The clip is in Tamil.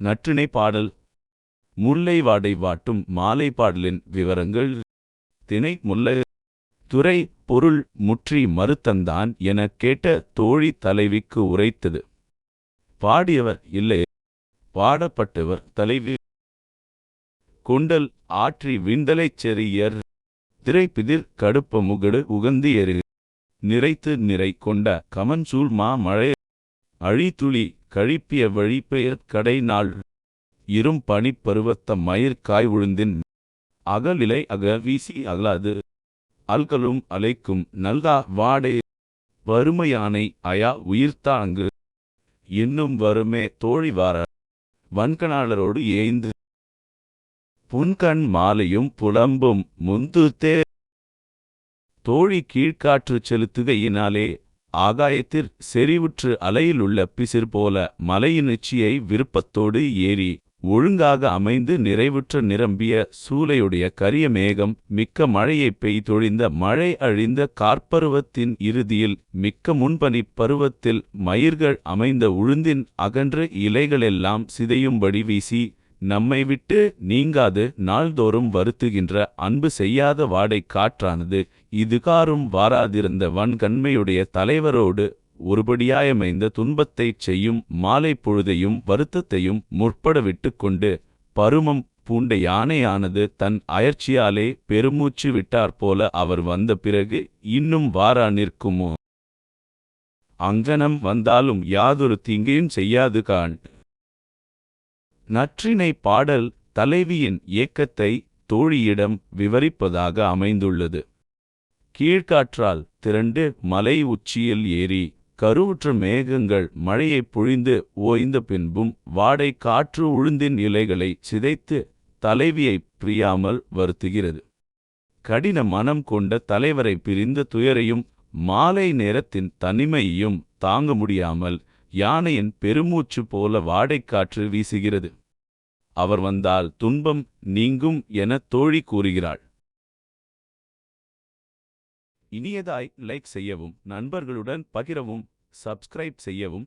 நற்றிணை பாடல். முல்லை வாடை வாட்டும் மாலை பாடலின் விவரங்கள். திணை முல்லை. துறை பொருள் முற்றி மறுத்தந்தான் எனக் கேட்ட தோழி தலைவிக்கு உரைத்தது. பாடியவர் இல்லை. பாடப்பட்டவர் தலைவி. கொண்டல் ஆற்றி விண்டலைச் செறியர். திரைப்பிதிர் கடுப்ப முகடு உகந்து எரு நிறைத்து நிறை கொண்ட கமன்சூல் மா மழை. அழித்துளி கழிப்பிய வழிபெயர் கடை நாள் இரும் பனிப் பருவத்த மயிர் காய் உழுந்தின். அகலிலை அக வீசி அகலாது. அல்கலும் அலைக்கும் நல்கா வாடே. வறுமையானை அயா உயிர்த்தாங்கு இன்னும் வருமே தோழி வார. வன்கணாளரோடு ஏய்ந்து. புன்கண் மாலையும் புலம்பும் முந்துத்தே. தோழி கீழ்காற்று செலுத்துகையினாலே ஆகாயத்திற் செறிவுற்று அலையிலுள்ள பிசிர் போல மலையின் உச்சியை விருப்பத்தோடு ஏறி ஒழுங்காக அமைந்து நிறைவுற்ற நிரம்பிய சூலையுடைய கரிய மேகம் மிக்க மழையைப் பெய்தொழிந்த மழை அழிந்த கார்ப்பருவத்தின் இறுதியில் மிக்க முன்பனிப் பருவத்தில் மயிர்கள் அமைந்த உழுந்தின் அகன்ற இலைகளெல்லாம் சிதையும்படி வீசி நம்மை விட்டு நீங்காது நாள்தோறும் வருத்துகின்ற அன்பு செய்யாத வாடை காற்றானது இதுகாரும் வாராதிருந்த வன்கண்மையுடைய தலைவரோடு ஒருபடியாயமைந்த துன்பத்தைச் செய்யும் மாலை பொழுதையும் வருத்தத்தையும் முற்பட விட்டுக்கொண்டு பருமம் பூண்ட யானையானது தன் அயற்சியாலே பெருமூச்சு விட்டாற்போல அவர் வந்த பிறகு இன்னும் வாரா நிற்குமோ? அங்கனம் வந்தாலும் யாதொரு தீங்கையும் செய்யாது காண். நற்றினை பாடல் தலைவியின் ஏக்கத்தை தோழியிடம் விவரிப்பதாக அமைந்துள்ளது. கீழ்காற்றால் திரண்டு மலை உச்சியில் ஏறி கருவுற்ற மேகங்கள் மழையைப் பொழிந்து ஓய்ந்த பின்பும் வாடை காற்று உழுந்தின் இலைகளை சிதைத்து தலைவியை பிரியாமல் வருத்துகிறது. கடின மனம் கொண்ட தலைவரை பிரிந்த துயரையும் மாலை நேரத்தின் தனிமையையும் தாங்க முடியாமல் யானையின் பெருமூச்சு போல வாடைக்காற்று வீசுகிறது. அவர் வந்தால் துன்பம் நீங்கும் என தோழி கூறுகிறாள். இனியதாய் லைக் செய்யவும் நண்பர்களுடன் பகிரவும் சப்ஸ்கிரைப் செய்யவும்